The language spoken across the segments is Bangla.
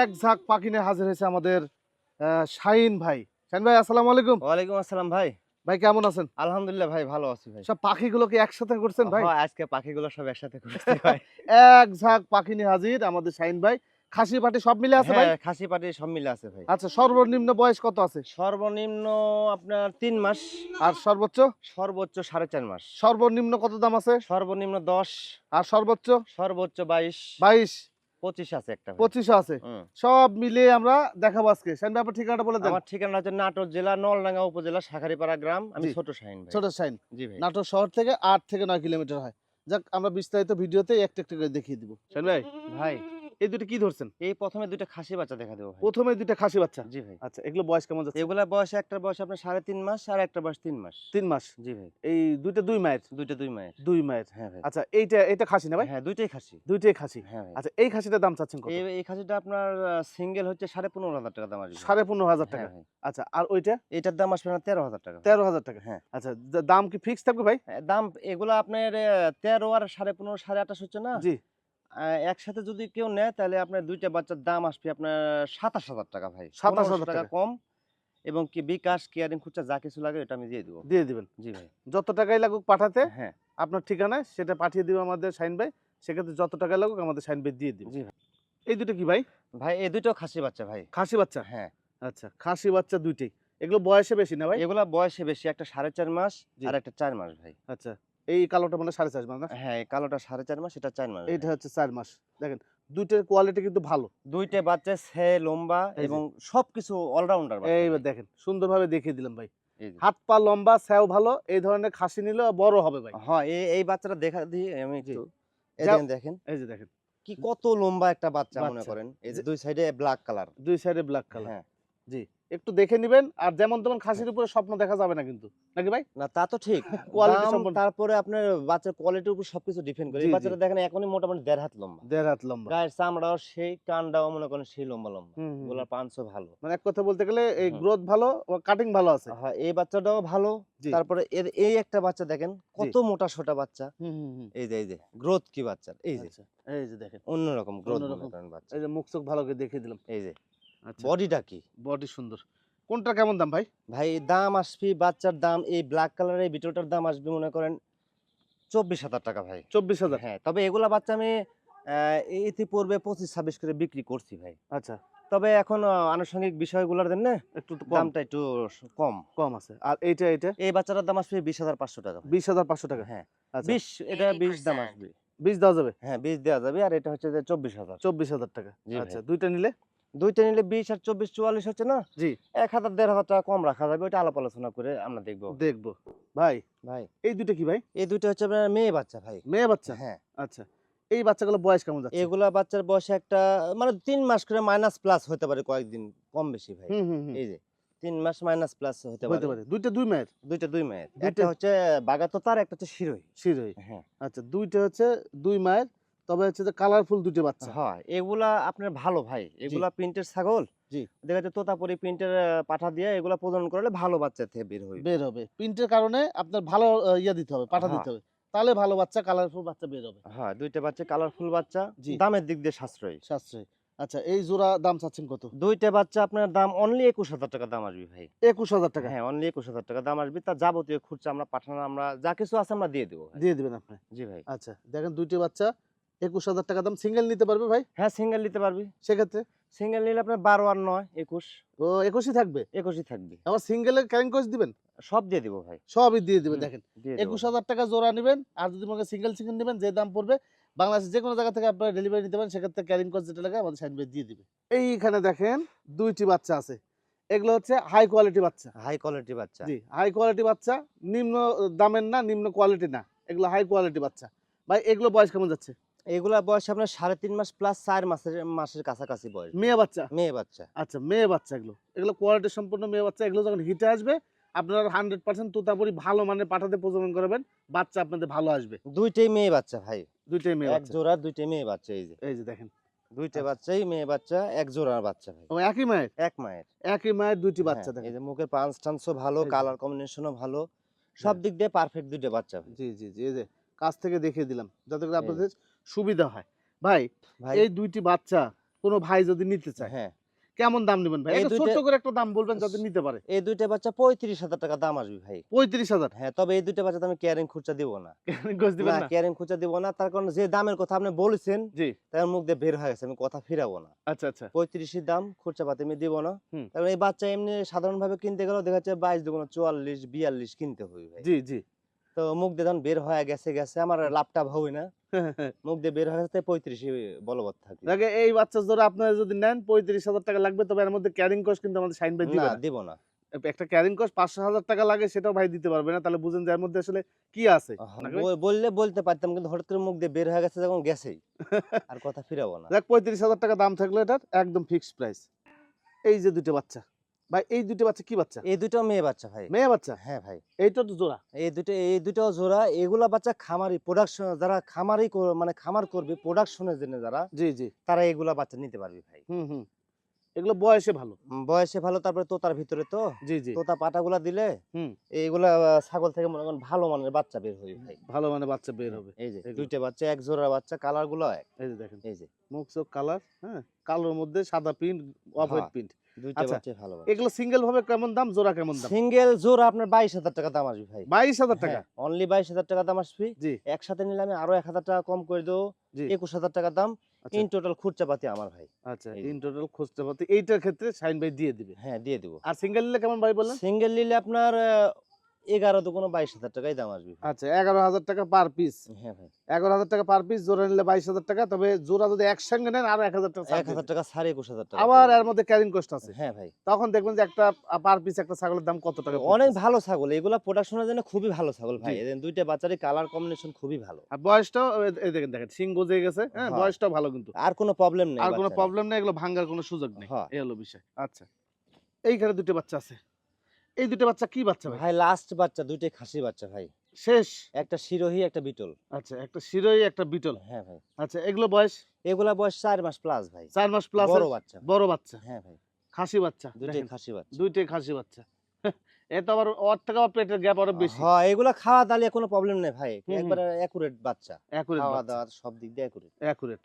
এক ঝাঁক পাখি নিয়ে হাজির হয়েছে আমাদের শাহিন ভাই। শাহিন ভাই আসসালামু আলাইকুম। ওয়ালাইকুম আসসালাম ভাই। ভাই কেমন আছেন? আলহামদুলিল্লাহ ভাই ভালো আছি ভাই। সব পাখিগুলো কি একসাথে করছেন ভাই? হ্যাঁ, আজকে পাখিগুলো সব একসাথে করেছি ভাই। এক ঝাঁক পাখি নিয়ে হাজির আমাদের শাহিন ভাই। খাসি পাটি সব মিলে আছে ভাই? হ্যাঁ, খাসি পাটি সব মিলে আছে ভাই। আচ্ছা সর্বনিম্ন বয়স কত আছে? সর্বনিম্ন আপনার তিন মাস। আর সর্বোচ্চ? সর্বোচ্চ সাড়ে চার মাস। সর্বনিম্ন কত দাম আছে? সর্বনিম্ন দশ। আর সর্বোচ্চ? সর্বোচ্চ বাইশ। বাইশ। পঁচিশ আছে একটা ভাই। আছে। সব মিলিয়ে আমরা দেখাবো আজকে। শাহিন ভাই ঠিকানাটা বলে দেন। আমার ঠিকানা হচ্ছে নাটোর জেলা নলডাঙ্গা উপজেলা শাখারিপাড়া গ্রাম। আমি ছোট শাহিন ভাই। ছোট শাহিন। জি ভাই। নাটোর শহর থেকে আট থেকে নয় কিলোমিটার হয়। যাক আমরা বিস্তারিত ভিডিওতে একটা একটা করে দেখিয়ে দিব। শাহিন ভাই। ভাই এই দুটো কি ধরছেন? এই প্রথমে দুইটা খাসি বাচ্চা দেখা দেবো প্রথমে দুইটা খাসি বাচ্চা? জি ভাই। আচ্ছা এগুলো বয়স কেমন যাচ্ছে? এগুলা বয়স একটা বয়স আপনার সাড়ে তিন মাস আর একটা বয়স তিন মাস। তিন মাস? জি ভাই। এই দুইটা দুই মায়ের? দুইটা দুই মায়ের। দুই মায়ের। হ্যাঁ ভাই। আচ্ছা এইটা এটা খাসি না ভাই? হ্যাঁ দুইটাই খাসি। দুইটাই খাসি। হ্যাঁ আচ্ছা এই খাসিটার দাম চাচ্ছেন কত? এই খাসিটা আপনার সিঙ্গেল হচ্ছে সাড়ে পনেরো হাজার টাকা দাম আসবে। সাড়ে পনেরো হাজার টাকা। হ্যাঁ আচ্ছা আর ওইটা? এটার দাম আসবে না তেরো হাজার টাকা তেরো হাজার টাকা। হ্যাঁ। আচ্ছা দাম কি ফিক্স থাকবে ভাই? হ্যাঁ, দাম এগুলো আপনার তেরো আর সাড়ে পনেরো সাড়ে আঠাশ হচ্ছে না? জি। একসাথে যদি কেউ নেয় তাহলে আপনার দুইটা বাচ্চার দাম আসবে আপনার সাতাশ হাজার টাকা ভাই। 27,000 পনেরোশো টাকা। কম এবং কি বিকাশ কেয়ারিং খুচরা যা কিছু লাগে এটা আমি দিয়ে দেবো। দিয়ে দিবেন। জি ভাই। যত টাকাই লাগুক পাঠাতে হ্যাঁ। আপনার ঠিকানায় সেটা পাঠিয়ে দিবে আমাদের শাইন ভাই। সেক্ষেত্রে যত টাকা লাগুক আমাদের শাইন ভাই দিয়ে দিবে। জি ভাই। এই দুটো কি ভাই? ভাই এই দুটো খাসি বাচ্চা ভাই। খাসি বাচ্চা? হ্যাঁ। আচ্ছা খাসি বাচ্চা দুইটাই। এগুলো বয়সে বেশি না ভাই? এগুলো বয়সে বেশি একটা সাড়ে চার মাস আর একটা চার মাস ভাই। আচ্ছা। এই কালোটা মানে সাড়ে চার মাস না? হ্যাঁ কালোটা সাড়ে চার মাস এটা চার মাস ভাই। এইটা হচ্ছে চার মাস। দেখেন দুইটার কোয়ালিটি কিন্তু ভালো। দুইটা বাচ্চা সে লম্বা এবং সবকিছু অলরাউন্ডার এইবার দেখেন সুন্দরভাবে দেখিয়ে দিলাম ভাই। হাত পা লম্বা স্যাও ভালো এই ধরনের খাসি নিলে বড় হবে ভাই। হ্যাঁ এই এই বাচ্চাটা দেখা দিই আমি একটু দেখেন এই যে দেখেন। কি কত লম্বা একটা বাচ্চা মনে করেন। এই যে- দুই সাইডে ব্ল্যাক কালার দুই সাইডে ব্ল্যাক কালার হ্যাঁ। জি। একটু দেখে নেবেন। আর যেমন তেমন খাসির উপরে স্বপ্ন দেখা যাবে না কিন্তু। নাকি ভাই? না তা তো ঠিক। সম্পন্ন। তারপরে আপনার বাচ্চার কোয়ালিটির উপর সবকিছু ডিপেন্ড করে। এই বাচ্চাটা দেখেন এখনই মোটামুটি দেড় হাত লম্বা। দেড় হাত লম্বা। গায়ের চামড়াও সেই কানটাও মনে করেন সেই লম্বা লম্বা। গোলার পাঁচশো ভালো। মানে এক কথা বলতে গেলে এই গ্রোথ ভালো ও কাটিং ভালো আছে। হ্যাঁ এই বাচ্চাটাও ভালো। তারপরে এর এই একটা বাচ্চা দেখেন কত মোটা সোটা বাচ্চা। এই যে এই যে গ্রোথ কি বাচ্চার? এই যে। আচ্ছা, এই যে দেখেন। অন্যরকম গ্রোথ অন্যরকম। বাচ্চা। এই যে মুখ চোখ ভালো করে দেখিয়ে দিলাম। এই যে। বডিটা কি? বডি সুন্দর। কোনটা কেমন দাম ভাই? ভাই দাম আসবে বাচ্চার দাম এই ব্ল্যাক কালারের দাম আসবে মনে করেন চব্বিশ হাজার টাকা ভাই। চব্বিশ হাজার? হ্যাঁ তবে এগুলা বাচ্চা আমি আহ, ইতিপূর্বে পঁচিশ ছাব্বিশ করে বিক্রি করছি ভাই। আচ্ছা। তবে এখন আনুষঙ্গিক বিষয়গুলোর জন্য একটু কম। দামটা একটু কম। কম আছে। আর এইটা এইটা? এই বাচ্চাটার দাম আসবে বিশ হাজার পাঁচশো টাকা বিশ হাজার পাঁচশো টাকা? হ্যাঁ। আচ্ছা। বিশ এটা বিশ দাম আসবে। বিশ দেওয়া যাবে? হ্যাঁ বিশ দেওয়া যাবে আর এটা হচ্ছে যে চব্বিশ হাজার। চব্বিশ হাজার টাকা। আচ্ছা দুইটা নিলে? দুইটা নিলে বিশ আর চব্বিশ চুয়াল্লিশ হচ্ছে না? জি। এক হাজার দেড় হাজার টাকা কম রাখা যাবে ওইটা আলাপ আলোচনা করে আমরা দেখব। দেখব। ভাই। ভাই। এই দুটো কি ভাই? এই দুইটা হচ্ছে আপনার মেয়ে বাচ্চা ভাই। মেয়ে বাচ্চা? হ্যাঁ। আচ্ছা। এই বাচ্চাগুলো বয়স কেমন যাচ্ছে? এগুলা বাচ্চার বয়সে একটা মানে তিন মাস করে মাইনাস প্লাস হতে পারে কয়েকদিন কম বেশি ভাই। এই যে তিন মাস মাইনাস প্লাস হতে হতে পারে। দুইটা দুই মায়ের? দুইটা দুই মায়ের। দুইটা- একটা হচ্ছে বাগাততার একটা হচ্ছে শিরোই। শিরোই। হ্যাঁ। আচ্ছা দুইটা হচ্ছে দুই মায়ের তবে হচ্ছে যে কালারফুল দুটো বাচ্চা। হয় এগুলা আপনার ভালো ভাই। এগুলা প্রিন্টের ছাগল। জি। দেখা যাচ্ছে তোতাপুরি প্রিন্টের পাঠা দিয়ে এগুলা প্রজনন করলে ভালো বাচ্চা থেকে বের হইবে। বের হবে। প্রিন্টের কারণে আপনার ভালো ইয়ে দিতে হবে পাঠা হ্যাঁ। দিতে হবে। তাহলে ভালো বাচ্চা কালারফুল বাচ্চা বের হবে। হ্যাঁ দুইটা বাচ্চা কালারফুল বাচ্চা। দামের দিক দিয়ে সাশ্রয়ী। সাশ্রয়। আচ্ছা এই জোড়া দাম চাচ্ছেন কত? দুইটা বাচ্চা আপনার দাম অনলি একুশ হাজার টাকা দাম আসবে ভাই। একুশ হাজার টাকা? হ্যাঁ অনলি একুশ হাজার টাকা দাম আসবে। তার যাবতীয় খুচরা আমরা পাঠানো আমরা যা কিছু আছে আমরা দিয়ে দেবো দিয়ে দিবেন আপনি? জি ভাই। আচ্ছা দেখেন দুইটি বাচ্চা একুশ হাজার টাকা দাম সিঙ্গেল নিতে পারবে ভাই? হ্যাঁ সিঙ্গেল নিতে পারবি। সেক্ষেত্রে? সিঙ্গেল নিলে আপনার বারো আর নয় একুশ। ও একুশই থাকবে? একুশই থাকবে। আবার সিঙ্গেলের ক্যারিং কোচ দিবেন? সব দিয়ে দিব ভাই। সবই দিয়ে দিবেন দেখেন। একুশ হাজার টাকা জোড়া নেবেন আর যদি মনে সিঙ্গেল সিঙ্গেল নেবেন যে দাম পড়বে বাংলাদেশের যে কোনো জায়গা থেকে আপনারা ডেলিভারি নিতে পারেন সেক্ষেত্রে ক্যারিং কোচ যেটা লাগে আমাদের সাইড দিয়ে দিবে। এইখানে দেখেন দুইটি বাচ্চা আছে। এগুলো হচ্ছে হাই কোয়ালিটি বাচ্চা। হাই কোয়ালিটি বাচ্চা। জি হাই কোয়ালিটি বাচ্চা নিম্ন দামের না নিম্ন কোয়ালিটি না। এগুলো হাই কোয়ালিটি বাচ্চা। ভাই এগুলো বয়স কেমন যাচ্ছে? এগুলা বয়স আপনার সাড়ে তিন মাস প্লাস চার মাসের মাসের কাছাকাছি বয়স। মেয়ে বাচ্চা? মেয়ে বাচ্চা। আচ্ছা মেয়ে বাচ্চা এগুলো। এগুলো কোয়ালিটি সম্পূর্ণ মেয়ে বাচ্চা এগুলো যখন হিটে আসবে আপনারা হান্ড্রেড পার্সেন্ট তোতাপুরি ভালো মানে পাঠাতে প্রজনন করবেন বাচ্চা আপনাদের ভালো আসবে। দুইটাই মেয়ে বাচ্চা ভাই। দুইটাই মেয়ে এক জোড়া দুইটাই মেয়ে বাচ্চা এই যে। এই যে দেখেন। দুইটা আচ্ছা। বাচ্চাই মেয়ে বাচ্চা এক জোড়ার বাচ্চা ভাই। ও একই মায়ের? এক মায়ের। একই মায়ের দুইটি বাচ্চা হ্যাঁ, এই যে মুখের পাঁচ টান্সও ভালো। কালার কম্বিনেশনও ভালো। সব হ্যাঁ। দিক দিয়ে পারফেক্ট দুইটা বাচ্চা জি জি জি এই যে। কাছ থেকে দেখিয়ে দিলাম যাতে করে আপনাদের সুবিধা হয়। ভাই এই দুইটি বাচ্চা কোনো ভাই যদি নিতে চায় হ্যাঁ। কেমন দাম নেবেন ভাই? একটা করে একটা দাম বলবেন যাতে নিতে পারে। এই দুইটা বাচ্চা পঁয়ত্রিশ হাজার টাকা দাম আসবে ভাই। পঁয়ত্রিশ হাজার? হ্যাঁ তবে এই দুইটা বাচ্চা আমি কেয়ারিং খুচরা দিব না। কেয়ারিং খুচরা দিব না তার কারণ যে দামের কথা আপনি বলেছেন জি। তার মুখ দিয়ে বের হয়ে গেছে আমি কথা ফিরাবো না। আচ্ছা আচ্ছা। পঁয়ত্রিশের দাম খুচরা পাতি আমি দিব না। কারণ এই বাচ্চা এমনি সাধারণ ভাবে কিনতে গেলেও দেখা যাচ্ছে বাইশ দুগুণ চুয়াল্লিশ বিয়াল্লিশ কিনতে হবে ভাই। জি জি। তো মুখ দিয়ে বের হয়ে গেছে গেছে আমার লাভটা হবে না। মুখ দিয়ে বের হয়ে গেছে পঁয়ত্রিশে বলবৎ থাকে। দেখে এই বাচ্চা জোড়া আপনারা যদি নেন পঁয়ত্রিশ হাজার টাকা লাগবে তবে এর মধ্যে ক্যারিং কস্ট কিন্তু আমাদের সাইন ভাই দিবে না। না। দিব না। একটা ক্যারিং কস্ট পাঁচশো হাজার টাকা লাগে সেটাও ভাই দিতে পারবে না। তাহলে বুঝেন যে এর মধ্যে আসলে কি আছে। বললে বলতে পারতাম কিন্তু হঠাৎ করে মুখ দিয়ে বের হয়ে গেছে যখন গেছেই। আর কথা ফিরাবো না। দেখ পঁয়ত্রিশ হাজার টাকা দাম থাকল এটার একদম ফিক্সড প্রাইস এই যে দুটো বাচ্চা। ভাই এই দুটো বাচ্চা কি বাচ্চা? এই দুটো মেয়ে বাচ্চা ভাই। মেয়ে বাচ্চা? হ্যাঁ ভাই। এইটা তো জোড়া। এই দুটো এই দুটো জোড়া। এগুলা বাচ্চা খামারি প্রোডাকশন যারা খামারি মানে খামার করবে প্রোডাকশনের জন্য যারা জি জি। তারা এগুলা বাচ্চা নিতে পারবে ভাই। হুম হুম। এগুলো বয়সে ভালো। বয়সে ভালো তারপরে তোতার ভিতরে তো। জি জি। তোতা পাটাগুলা দিলে হুম। এইগুলা ছাগল থেকে মনে করেন ভালো মানের বাচ্চা বের হবে ভাই ভালো মানের বাচ্চা বের হবে। এই যে দুইটা বাচ্চা এক জোড়া বাচ্চা কালারগুলো এক। এই যে দেখেন। এই যে। মুখ চোখ কালার হ্যাঁ? কালোর মধ্যে সাদা প্রিন্ট অফ হোয়াইট হ্যাঁ। প্রিন্ট দুইটা আচ্ছা, বাচ্চা ভালো এগুলো সিঙ্গেল ভাবে কেমন দাম জোড়া কেমন দাম? সিঙ্গেল জোড়া আপনার বাইশ হাজার টাকা দাম আসবে ভাই। বাইশ হাজার টাকা? অনলি বাইশ হাজার টাকা দাম আসবে। জি। একসাথে নিলে আমি আরও এক হাজার টাকা কম করে দেবো। একুশ হাজার টাকা দাম। আচ্ছা। ইন টোটাল খুচরা আমার ভাই। আচ্ছা ইন টোটাল খুচরা এইটার ক্ষেত্রে সাইন ভাই দিয়ে দিবে। হ্যাঁ দিয়ে দিব। আর সিঙ্গেল নিলে কেমন ভাই সিঙ্গেল নিলে আপনার এগারো তো কোনো বাইশ হাজার টাকাই দাম আসবে আচ্ছা এগারো হাজার টাকা পার পিস হ্যাঁ ভাই। এগারো হাজার টাকা পার পিস জোড়া নিলে বাইশ হাজার টাকা তবে জোড়া যদি একসঙ্গে নেন আরও এক হাজার টাকা এক হাজার টাকা সাড়ে একুশ হাজার টাকা। আবার এর মধ্যে ক্যারিং কস্ট আছে। হ্যাঁ ভাই। তখন দেখবেন যে একটা পার পিস একটা ছাগলের দাম কত টাকা অনেক ভালো ছাগল। এগুলা প্রোডাকশনের জন্য খুবই ভালো ছাগল ভাই। দুইটা বাচ্চারই কালার কম্বিনেশন খুবই ভালো। আর বয়সটাও দেখেন দেখেন সিং গজে গেছে হ্যাঁ হ্যাঁ। বয়সটাও ভালো কিন্তু। আর কোনো প্রবলেম নেই আর কোনো প্রবলেম নেই এগুলো ভাঙার কোনো সুযোগ নেই। হ্যাঁ। এই হলো বিষয়। আচ্ছা এইখানে দুটো বাচ্চা আছে। এই দুটো বাচ্চা কি বাচ্চা ভাই? ভাই লাস্ট বাচ্চা দুইটাই খাসি বাচ্চা ভাই। শেষ? একটা শিরোহি একটা বিটল। আচ্ছা একটা শিরোই একটা বিটল। হ্যাঁ ভাই। আচ্ছা এগুলো বয়স? এগুলা বয়স চার মাস প্লাস ভাই। চার মাস প্লাস বড় বাচ্চা। বড় বাচ্চা। হ্যাঁ ভাই। খাসি বাচ্চা দুইটাই খাসি বাচ্চা। দুইটাই খাসি বাচ্চা। আবার ওর থেকে আবার পেটের গ্যাপ আরও বেশি। হ্যাঁ এগুলা খাওয়া দাওয়া কোনো প্রবলেম নেই ভাই। হুম। একুরেট বাচ্চা। অ্যাকুরেট খাওয়া দাওয়া সব দিক দিয়ে একুরেট অ্যাকুরেট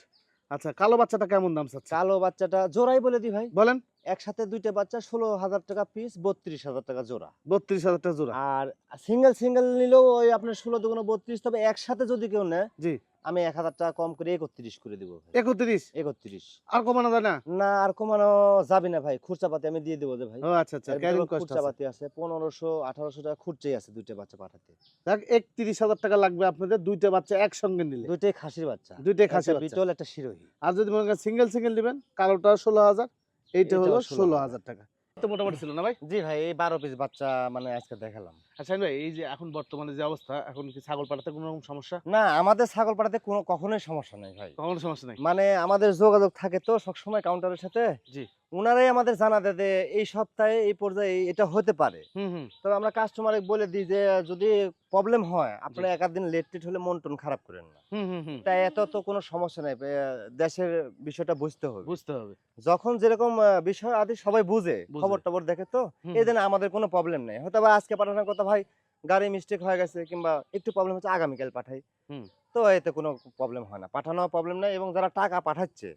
আচ্ছা কালো বাচ্চাটা কেমন দাম চাচ্ছে? কালো বাচ্চাটা জোড়াই বলে দি ভাই। বলেন। একসাথে দুইটা বাচ্চা ষোলো হাজার টাকা পিস বত্রিশ হাজার টাকা জোড়া। বত্রিশ হাজার টাকা জোড়া। আর সিঙ্গেল সিঙ্গেল নিলেও ওই আপনার ষোলো দুগুণ বত্রিশ তবে একসাথে যদি কেউ নেয় জি। আমি এক হাজার টাকা কম করে একত্রিশ করে দিব একত্রিশ? একত্রিশ। আর কমানো যায় না? না আর কমানো যাবে না ভাই খুচরা পাতি আমি দিয়ে দেবো যে ভাই। আচ্ছা আচ্ছা এর ক্যারিং ভিতরে কস্ট খুচরা আছে পনেরোশো আঠারোশো টাকা খুচরাই আছে দুইটা বাচ্চা পাঠাতে। দেখ একত্রিশ হাজার টাকা লাগবে আপনাদের দুইটা বাচ্চা একসঙ্গে নিলে। দুইটাই খাসির বাচ্চা। দুইটাই খাসি একটা বাচ্চা। বিটল একটা শিরোহী। আর যদি মনে করেন সিঙ্গেল সিঙ্গেল দিবেন কালোটা ষোলো হাজার এইটা হলো ষোলো হাজার টাকা। তো মোটামুটি ছিল না ভাই? জি ভাই এই বারো পিস বাচ্চা মানে আজকে দেখালাম। আচ্ছা ভাই এই যে এখন বর্তমানে যে অবস্থা এখন কি ছাগল পাড়াতে কোনো রকম সমস্যা? না আমাদের ছাগল পাড়াতে কোনো কখনোই সমস্যা নেই ভাই। কখনো সমস্যা নাই? মানে আমাদের যোগাযোগ থাকে তো সবসময় কাউন্টারের সাথে। জি। উনারাই আমাদের জানা দেয় যে এই সপ্তাহে এই পর্যায়ে এটা হতে পারে। তবে আমরা কাস্টমারে বলে দিই যে যদি প্রবলেম হয় আপনারা এক দিন লেট টেট হলে মন টন খারাপ করেন না। তাই এত তো কোনো সমস্যা নাই দেশের বিষয়টা বুঝতে হবে। বুঝতে হবে। যখন যেরকম বিষয় আদি সবাই বুঝে। খবর টবর দেখে তো এই দিন আমাদের কোনো প্রবলেম নেই। হয়তো বা আজকে পাঠানোর কথা ভাই গাড়ি মিস্টেক হয়ে গেছে কিংবা একটু প্রবলেম হচ্ছে আগামীকাল পাঠাই। হুম। তো এতে কোনো প্রবলেম হয় না। পাঠানো প্রবলেম নাই এবং যারা টাকা পাঠাচ্ছে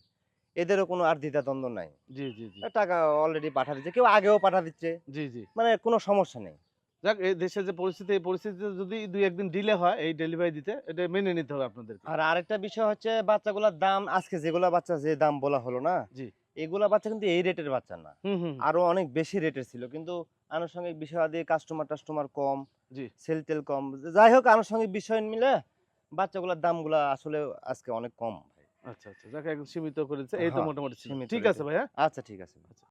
এদেরও কোনো আর দ্বিধাদ্বন্দ্ব নাই। জি জি জি। টাকা অলরেডি পাঠা দিচ্ছে কেউ আগেও পাঠা দিচ্ছে। জি জি। মানে কোনো সমস্যা নেই। যাক এই দেশের যে পরিস্থিতি এই পরিস্থিতিতে যদি দুই একদিন ডিলে হয় এই ডেলিভারি দিতে এটা মেনে নিতে হবে আপনাদের আর আরেকটা বিষয় হচ্ছে বাচ্চাগুলোর দাম আজকে যেগুলা বাচ্চা যে দাম বলা হলো না জি। এগুলা বাচ্চা কিন্তু এই রেটের বাচ্চা না। আরও অনেক বেশি রেটের ছিল কিন্তু আনুষঙ্গিক বিষয় দিয়ে কাস্টমার টাস্টমার কম জি। সেল টেল কম। যাই হোক আনুষঙ্গিক বিষয় মিলে বাচ্চাগুলোর দামগুলা আসলে আজকে অনেক কম। আচ্ছা আচ্ছা। যাকে একদম সীমিত করেছে এই তো হ্যাঁ, মোটামুটি। সীমিত ঠিক আছে। ভাইয়া। আচ্ছা ঠিক আছে।